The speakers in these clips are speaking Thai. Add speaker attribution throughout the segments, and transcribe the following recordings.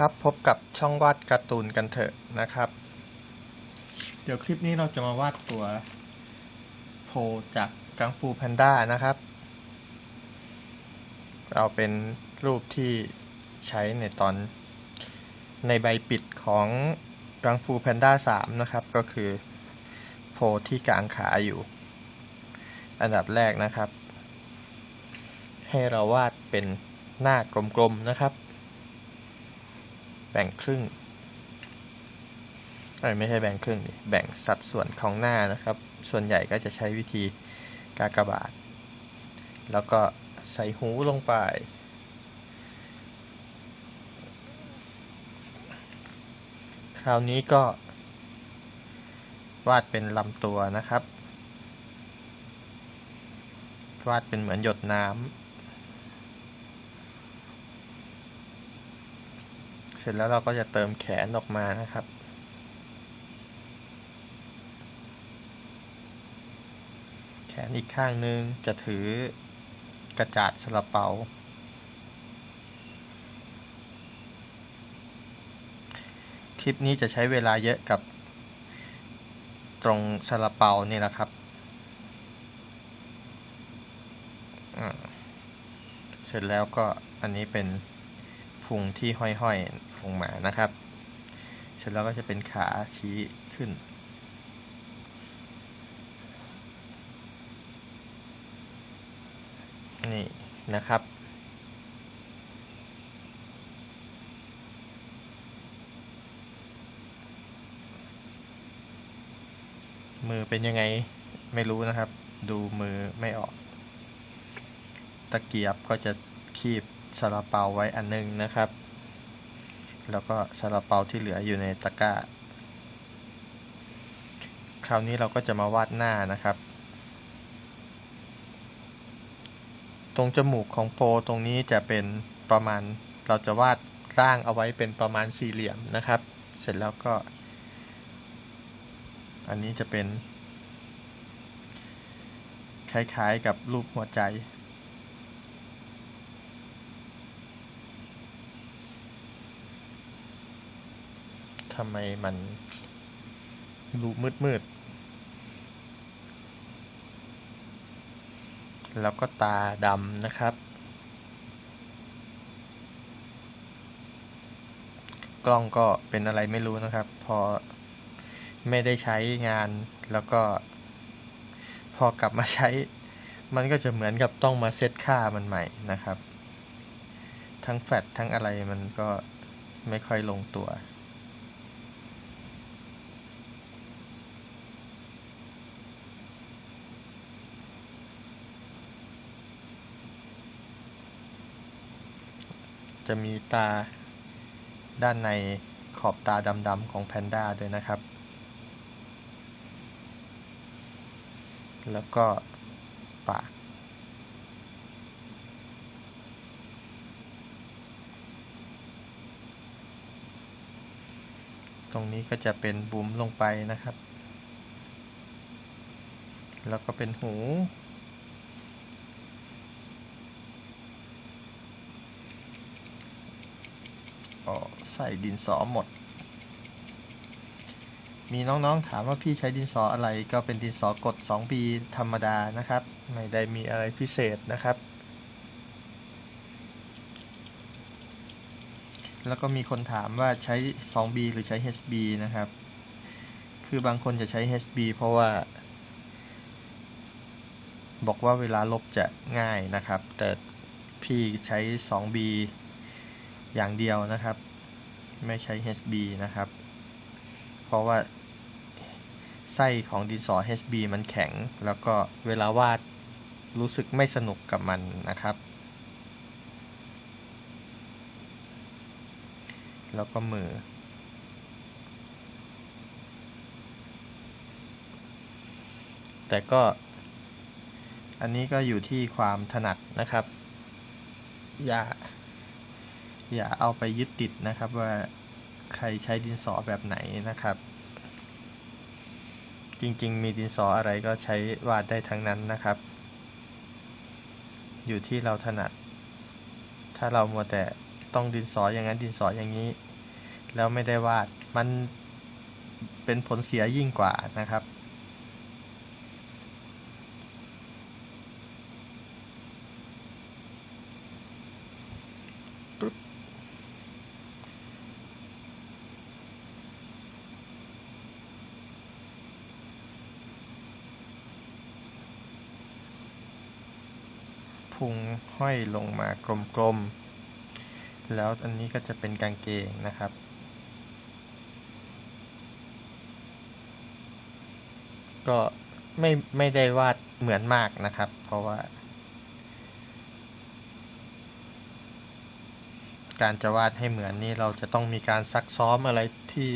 Speaker 1: ครับพบกับช่องวาดการ์ตูนกันเถอะนะครับ เดี๋ยวคลิปนี้เราจะมาวาดตัวโพจากกังฟูแพนด้านะครับเราเป็นรูปที่ใช้ในตอนในใบปิดของกังฟูแพนด้า3นะครับ ก็คือโพที่กลางขาอยู่ อันดับแรกนะครับ ให้เราวาดเป็นหน้ากลมๆนะครับ แบ่งครึ่งไม่ใช่แบ่งครึ่งดิแบ่งสัดส่วนของหน้านะครับ ส่วนใหญ่ก็จะใช้วิธีกากบาท แล้วก็ใส่หูลงไป คราวนี้ก็ วาดเป็นลำตัวนะครับ วาดเป็นเหมือนหยดน้ำ เสร็จแล้วเราก็จะเติมแขนออกมานะครับ แขนอีกข้างหนึ่งจะถือกระจาดสลับเปาคลิปนี้จะใช้เวลาเยอะกับตรงสลับเปานี่แหละครับ เสร็จแล้วก็อันนี้เป็น พุงที่ห้อยๆลงมานะครับ เสร็จแล้วก็จะเป็นขาชี้ขึ้น นี่นะครับมือเป็นยังไงไม่รู้นะครับ ดูมือไม่ออก ตะเกียบก็จะคีบ ซาลาเปาไว้อันนึงนะครับ แล้วก็ซาลาเปาที่เหลืออยู่ในตะกร้า คราวนี้เราก็จะมาวาดหน้านะครับ ตรงจมูกของโพตรงนี้จะเป็นประมาณเราจะวาดร่างเอาไว้เป็นประมาณสี่เหลี่ยมนะครับ เสร็จแล้วก็ อันนี้จะเป็น คล้ายๆกับรูปหัวใจ ทำไมมันรูมืดมืดๆแล้วก็ตาดำนะครับ กล้องก็เป็นอะไรไม่รู้นะครับ พอไม่ได้ใช้งานแล้วก็ พอกลับมาใช้ มันก็จะเหมือนกับต้องมาเซตค่ามันใหม่นะครับ ทั้งแฟลชทั้งอะไรมันก็ไม่ค่อยลงตัว จะมีตาด้านในขอบตาดำๆของแพนด้าด้วยนะครับ แล้วก็ปาก ตรงนี้ก็จะเป็นบุ๋มลงไปนะครับ แล้วก็เป็นหู ก็ใส่ดินสอหมด มีน้องๆถามว่าพี่ใช้ดินสออะไรก็เป็นดินสอกด 2B ธรรมดานะครับ ไม่ได้มีอะไรพิเศษนะครับ แล้วก็มีคนถามว่าใช้ 2B หรือใช้ HB นะครับ คือบางคนจะใช้ HB เพราะว่า บอกว่าเวลาลบจะง่ายนะครับ แต่พี่ใช้ 2B อย่างเดียวนะครับ ไม่ใช้ HB นะครับ เพราะว่าไส้ของดินสอ HB มันแข็ง แล้วก็เวลาวาดรู้สึกไม่สนุกกับมันนะครับ แล้วก็มือ แต่ก็ อันนี้ก็อยู่ที่ความถนัดนะครับ อย่า อย่าเอาไปยึดติดนะครับว่าใครใช้ดินสอแบบไหนนะครับ จริงๆ มีดินสออะไรก็ใช้วาดได้ทั้งนั้นนะครับ อยู่ที่เราถนัด ถ้าเรามัวแต่ต้องดินสออย่างนั้นดินสออย่างนี้ แล้วไม่ได้วาดมันเป็นผลเสียยิ่งกว่านะครับ พุงห้อยลงมากลมๆ แล้วอันนี้ก็จะเป็นกางเกงนะครับ ก็ไม่ไม่ได้วาดเหมือนมากนะครับ เพราะว่า การจะวาดให้เหมือนนี่เราจะต้องมีการซักซ้อมอะไรที่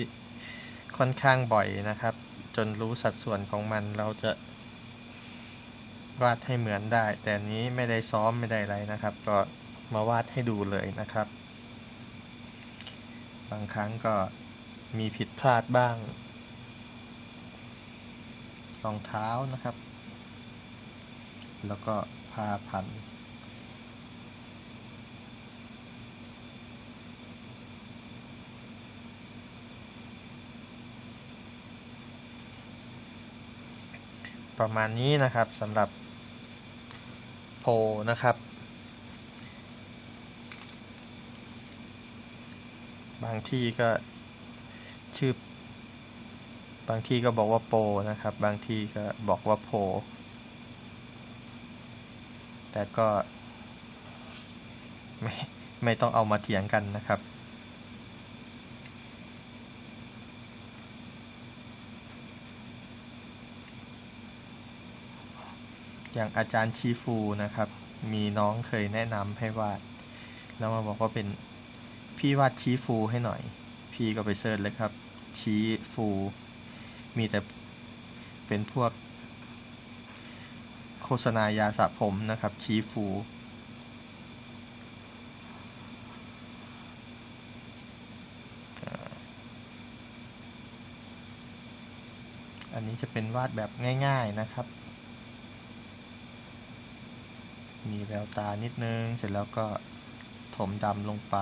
Speaker 1: ค่อนข้างบ่อยนะครับ จนรู้สัดส่วนของมันเราจะ วาดให้เหมือนได้ แต่นี้ไม่ได้ซ้อมไม่ได้อะไรนะครับ ก็มาวาดให้ดูเลยนะครับ บางครั้งก็มีผิดพลาดบ้างรองเท้านะครับ แล้วก็ผ้าพันประมาณนี้นะครับสำหรับ นะครับ บางที่ก็ชื่อบางที่ก็บอกว่าโปนะครับ บางที่ก็บอกว่าโพลแต่ก็ไม่ไม่ต้องเอามาเถียงกันนะครับ อย่างอาจารย์ชีฟูนะครับ มีน้องเคยแนะนำให้วาด แล้วมาบอกว่าเป็นพี่วาดชีฟูให้หน่อย พี่ก็ไปเซิร์ชเลยครับ ชีฟู มีแต่เป็นพวก โฆษณายาสระผมนะครับ ชีฟูอันนี้จะเป็นวาดแบบง่าย ๆนะครับ มีแววตานิดนึง เสร็จแล้วก็ถมดำลงไป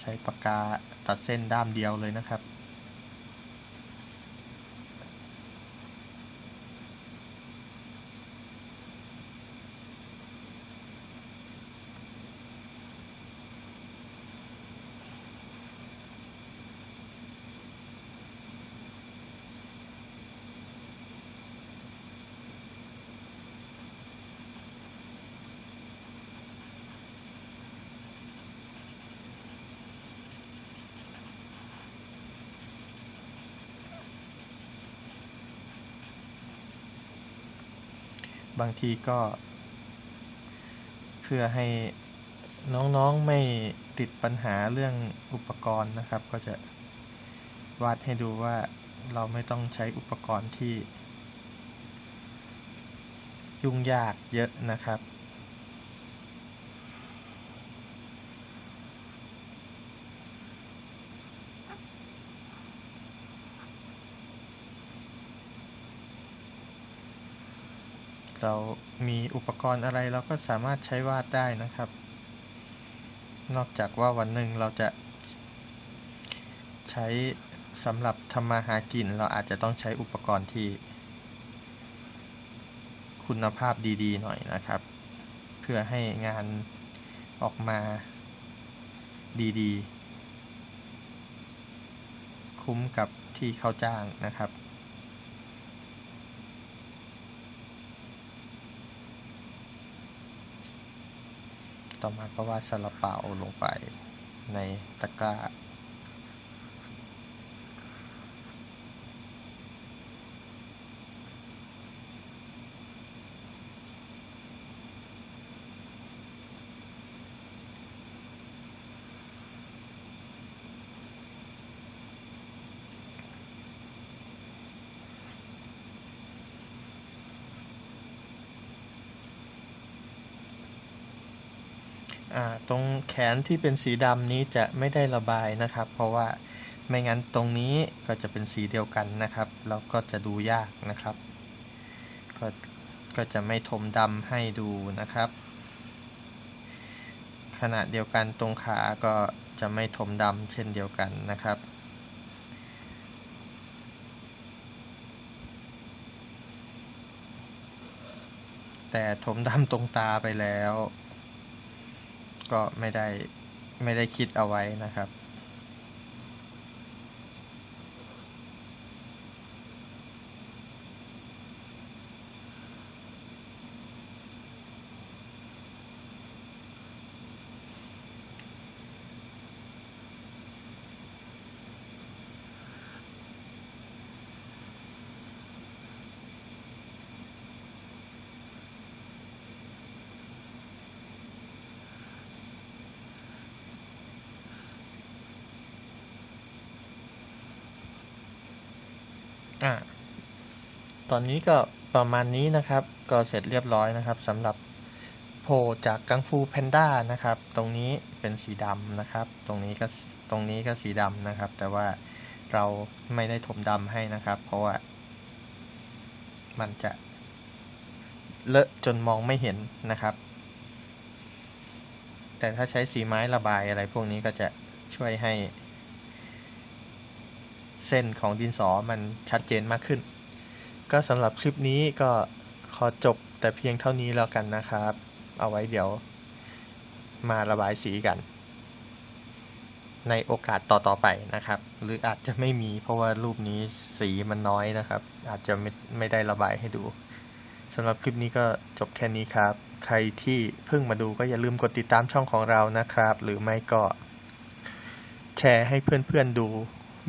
Speaker 1: ใช้ปากกาตัดเส้นด้ามเดียวเลยนะครับ บางทีก็ เพื่อให้น้องๆไม่ติดปัญหาเรื่องอุปกรณ์นะครับ ก็จะวาดให้ดูว่าเราไม่ต้องใช้อุปกรณ์ที่ ยุ่งยากเยอะนะครับ เรามีอุปกรณ์อะไรเราก็สามารถใช้วาดได้นะครับ นอกจากว่าวันหนึ่งเราจะ ใช้สำหรับทำมาหากิน เราอาจจะต้องใช้อุปกรณ์ที่ คุณภาพดีๆ หน่อยนะครับ เพื่อให้งานออกมาดีๆ คุ้มกับที่เขาจ้างนะครับ ต่อมาก็วาดซาลาเปาลงไปในตะกร้า ตรงแขนที่เป็นสีดำนี้จะไม่ได้ระบายนะครับ เพราะว่าไม่งั้นตรงนี้ก็จะเป็นสีเดียวกันนะครับแล้วก็จะดูยากนะครับ ก็ก็จะไม่ถมดำให้ดูนะครับ ขณะเดียวกันตรงขาก็จะไม่ถมดำเช่นเดียวกันนะครับแต่ถมดำตรงตาไปแล้ว ก็ไม่ได้ไม่ได้คิดเอาไว้นะครับ อะตอนนี้ก็ประมาณนี้นะครับ ก็เสร็จเรียบร้อยนะครับสำหรับโพจากกังฟูแพนด้านะครับ ตรงนี้เป็นสีดำนะครับ ตรงนี้ก็ตรงนี้ก็สีดำนะครับ แต่ว่าเราไม่ได้ถมดำให้นะครับ เพราะว่า มันจะเลอะจนมองไม่เห็นนะครับ แต่ถ้าใช้สีไม้ระบายอะไรพวกนี้ก็จะช่วยให้ เส้นของดินสอมันชัดเจนมากขึ้น ก็สำหรับคลิปนี้ก็ขอจบแต่เพียงเท่านี้แล้วกันนะครับ เอาไว้เดี๋ยวมาระบายสีกัน ในโอกาสต่อๆไปนะครับ หรืออาจจะไม่มีเพราะว่ารูปนี้สีมันน้อยนะครับ อาจจะไม่ไม่ได้ระบายให้ดูสำหรับคลิปนี้ก็จบแค่นี้ครับ ใครที่เพิ่งมาดูก็อย่าลืมกดติดตามช่องของเรานะครับ หรือไม่ก็แชร์ให้เพื่อนๆดู